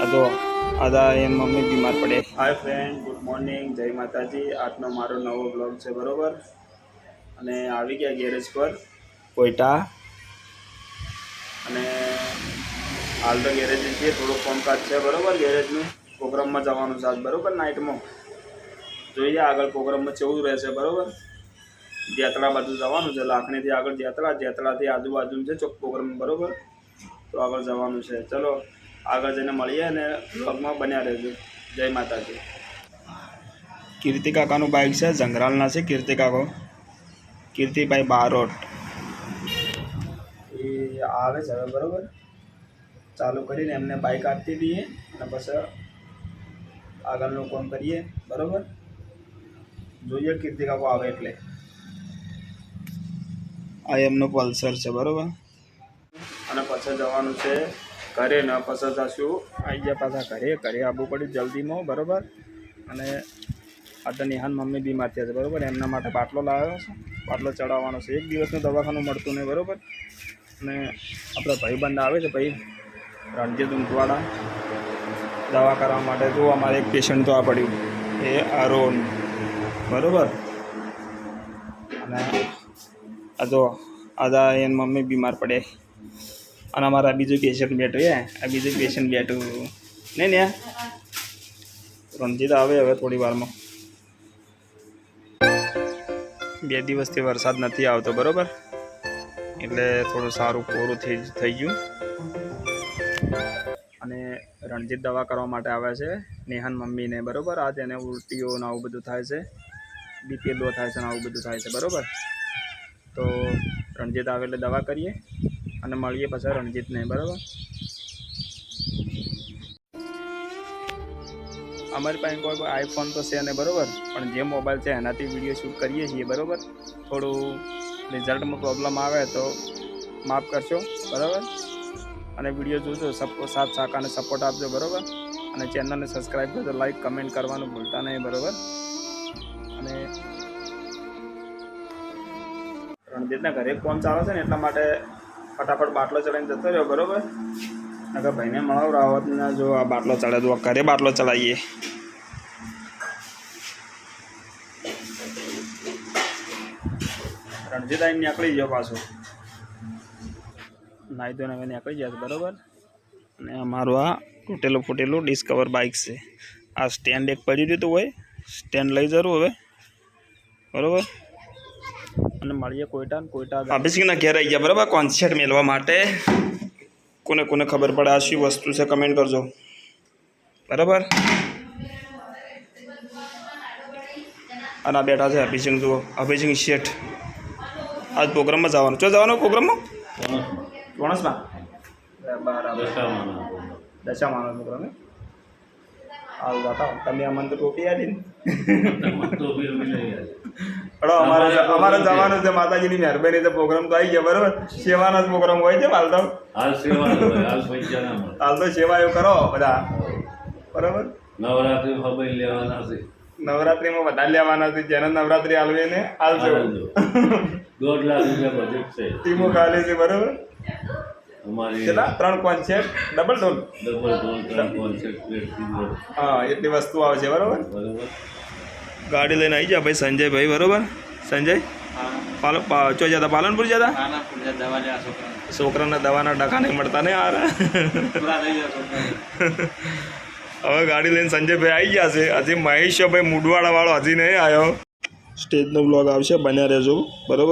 તો આદા એમ મમ્મી બીમાર પડે. હાય ફ્રેન્ડ ગુડ મોર્નિંગ જય માતાજી. આજનો મારો નવો બ્લોગ છે બરોબર? અને આવી ગયા ગેરેજ પર. કોઈટા અને હાલ તો ગેરેજ છીએ થોડું કામકાજ છે બરોબર? ગેરેજનું પ્રોગ્રામમાં જવાનું છે આજ બરોબર? નાઇટમાં જોઈએ આગળ પ્રોગ્રામમાં કેવું રહેશે બરોબર? જેતળા બાજુ જવાનું છે લાખણીથી આગળ જેતળા જેતળાથી આજુબાજુ છે ચોક પ્રોગ્રામ બરોબર? તો આગળ જવાનું છે. ચલો આગળ જઈને મળીએ અને બ્લોગમાં બન્યા રહેજો. જય માતાજી. કીર્તિ કાકાનું બાઇક છે જંગરાલના છે કીર્તિ કાકો. કીર્તિભાઈ બારોટ. એ આવે છે હવે બરાબર? ચાલુ કરીને એમને બાઇક આપતી દઈએ અને પછી આગળનું કામ કરીએ બરોબર? જોઈએ કીર્તિ કાકો આવે એટલે. આ એમનું પલ્સર છે બરાબર? અને પછી જવાનું છે ઘરે ન પસંદ જશું આવી ગયા પાછા ઘરે ઘરે આવવું પડ્યું જલ્દીમાં બરાબર? અને આ તો નિહાન મમ્મી બીમાર થયા છે, બરાબર? એમના માટે બાટલો લાવ્યો છે. બાટલો ચડાવવાનો છે. એક દિવસનું દવાખાનું મળતું નહીં, બરોબર? અને આપણા ભાઈબંધ આવે છે, ભાઈ રણજીત ઊંટવાડા દવા કરવા માટે જો અમારે એક પેશન્ટ તો આ પડ્યું. એ આરોન બરાબર? અને આ જો આદા એન મમ્મી બીમાર પડે. અને અમારા બીજું પેશન્ટ બેઠું એ આ બીજું પેશન્ટ બેઠું. નહીં ને રણજીત આવે હવે થોડી વારમાં. બે દિવસથી વરસાદ નથી આવતો, બરાબર? એટલે થોડું સારું કોરું થઈ થઈ ગયું. અને રણજીત દવા કરવા માટે આવે છે, નેહાન મમ્મીને, બરોબર? આ તેને ઉલટીઓ ને આવું બધું થાય છે. બીપી લો થાય છે ને આવું બધું થાય છે, બરોબર? તો રણજીત આવે એટલે દવા કરીએ. અને મળીએ પછી રણજીતને, બરાબર? અમારી પાસે કોઈ આઈફોન તો છે ને બરાબર? પણ જે મોબાઈલ છે એનાથી વીડિયો શૂટ કરીએ છીએ, બરાબર? થોડું રિઝલ્ટમાં પ્રોબ્લેમ આવે તો માફ કરશો, બરાબર? અને વીડિયો જોજો, સપો, સાથ સાકાને સપોર્ટ આપજો, બરાબર? અને ચેનલને સબસ્ક્રાઈબ કરજો લાઈક કમેન્ટ કરવાનું ભૂલતા નહીં, બરાબર? અને રણજીતના ઘરે ફોન ચાલે છે ને, એટલા માટે ફટાફટ બાટલો ચડાવીને જતો રહ્યો, બરોબર? નકર ભાઈને મળાવ, રાવતના જો આ બાટલો ચડે તો ઘરે બાટલો ચડાવીએ. રણજીત આવીને નીકળી ગયો પાછો. નાહી ધોઈને હવે નીકળી ગયા બરોબર? અને અમારું આ તૂટેલું ફૂટેલું ડિસ્કવર બાઇક છે. આ સ્ટેન્ડ એક પડી હતું હોય સ્ટેન્ડ લઈ જરું હવે. બરોબર? અને મળીએ કોઈટા કોઈટા અભિષેકના ઘેર આવી ગયા બરાબર? કોન્સર્ટ મેળવા માટે. કોને કોને ખબર પડે આ શું વસ્તુ છે કમેન્ટ કરજો. બરાબર? અને આ બેઠા છે અભિષેક જુઓ અભિષેક શેઠ. આજ પ્રોગ્રામમાં જવાનું. ચો જવાનું પ્રોગ્રામમાં? ચોણસમાં? બરાબર દશામાનો પ્રોગ્રામ? હાલ જતા તમે અમને તો ટોપી આપી ને. હળો અમારે અમારે જવાનું છે માતાજીની મહેરબાની છે પ્રોગ્રામ તો આવી ગયા બરાબર? સેવાનો જ પ્રોગ્રામ હોય છે હાલ તો. હાલ સેવા તો સેવાયો કરો બધા. બરાબર? નવરાત્રી ખબર લેવાના છે. નવરાત્રીમાં બધા લેવાના છે જેને નવરાત્રી હાલવી ને હાલજો. દોઢ લાખ રૂપિયા બજેટ છે. ટીમો ખાલી છે બરોબર? કેટલા? ત્રણ કોન્સેટ ડબલ ડબલ ડોલ ત્રણ કોન્સેપ્ટ હા એટલી વસ્તુ આવે છે બરોબર? બરોબર. ગાડી લઈને આવી જા ભાઈ સંજયભાઈ બરોબર? સંજય? પાલન ચો જતા પાલનપુર જતા છોકરાના. દવાના ટકા નહીં મળતા ને યાર. હવે ગાડી લઈને સંજયભાઈ આવી ગયા છે. હજી મહેશભાઈ મુડવાડા વાળો હજી નહીં આવ્યો સ્ટેજનો બ્લોગ આવશે બન્યા રહેજો. બરોબર?